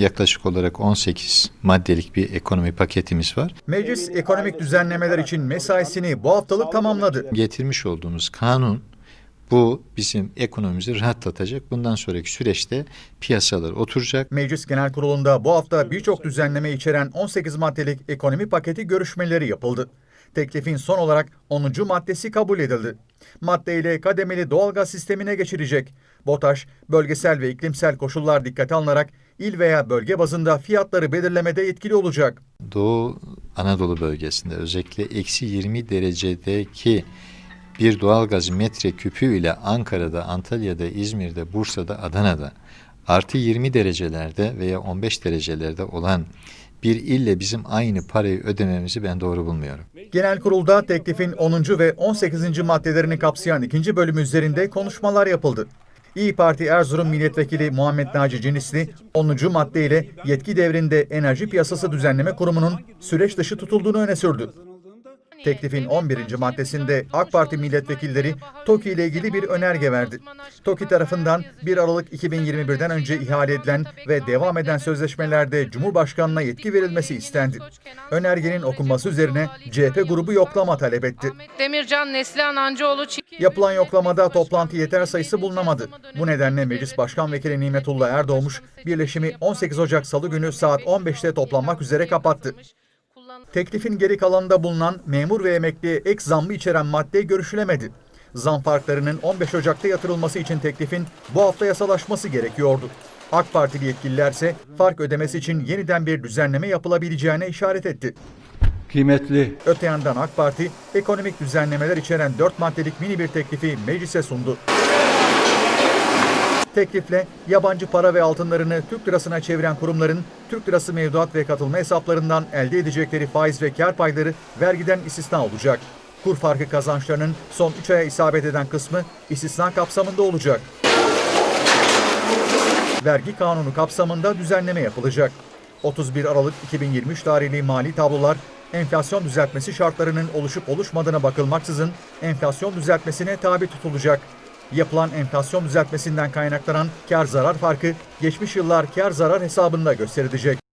Yaklaşık olarak 18 maddelik bir ekonomi paketimiz var. Meclis ekonomik düzenlemeler için mesaisini bu haftalık tamamladı. Getirmiş olduğumuz kanun bu bizim ekonomimizi rahatlatacak. Bundan sonraki süreçte piyasalar oturacak. Meclis Genel Kurulu'nda bu hafta birçok düzenleme içeren 18 maddelik ekonomi paketi görüşmeleri yapıldı. Teklifin son olarak 10. maddesi kabul edildi. Maddeyle kademeli doğalgaz sistemine geçirecek. BOTAŞ, bölgesel ve iklimsel koşullar dikkate alınarak il veya bölge bazında fiyatları belirlemede yetkili olacak. Doğu Anadolu bölgesinde özellikle eksi 20 derecedeki bir doğalgaz metreküpü ile Ankara'da, Antalya'da, İzmir'de, Bursa'da, Adana'da artı 20 derecelerde veya 15 derecelerde olan bir ille bizim aynı parayı ödememizi ben doğru bulmuyorum. Genel kurulda teklifin 10. ve 18. maddelerini kapsayan ikinci bölüm üzerinde konuşmalar yapıldı. İyi Parti Erzurum Milletvekili Muhammed Naci Cinisli 10. maddeyle yetki devrinde Enerji Piyasası Düzenleme Kurumu'nun süreç dışı tutulduğunu öne sürdü. Teklifin 11. maddesinde AK Parti milletvekilleri TOKİ ile ilgili bir önerge verdi. TOKİ tarafından 1 Aralık 2021'den önce ihale edilen ve devam eden sözleşmelerde Cumhurbaşkanına yetki verilmesi istendi. Önergenin okunması üzerine CHP grubu yoklama talep etti. Demircan, Neslihan Ancıoğlu. Yapılan yoklamada toplantı yeter sayısı bulunamadı. Bu nedenle Meclis Başkan Vekili Nimetullah Erdoğmuş, birleşimi 18 Ocak Salı günü saat 15'te toplanmak üzere kapattı. Teklifin geri kalanında bulunan memur ve emekliye ek zammı içeren madde görüşülemedi. Zam farklarının 15 Ocak'ta yatırılması için teklifin bu hafta yasalaşması gerekiyordu. AK Partili yetkililer ise fark ödemesi için yeniden bir düzenleme yapılabileceğine işaret etti. Kıymetli Öte yandan AK Parti ekonomik düzenlemeler içeren 4 maddelik mini bir teklifi meclise sundu. Teklifle yabancı para ve altınlarını Türk lirasına çeviren kurumların Türk lirası mevduat ve katılma hesaplarından elde edecekleri faiz ve kar payları vergiden istisna olacak. Kur farkı kazançlarının son 3 aya isabet eden kısmı istisna kapsamında olacak. Vergi kanunu kapsamında düzenleme yapılacak. 31 Aralık 2023 tarihli mali tablolar enflasyon düzeltmesi şartlarının oluşup oluşmadığına bakılmaksızın enflasyon düzeltmesine tabi tutulacak. Yapılan enflasyon düzeltmesinden kaynaklanan kar zarar farkı geçmiş yıllar kar zarar hesabında gösterilecek.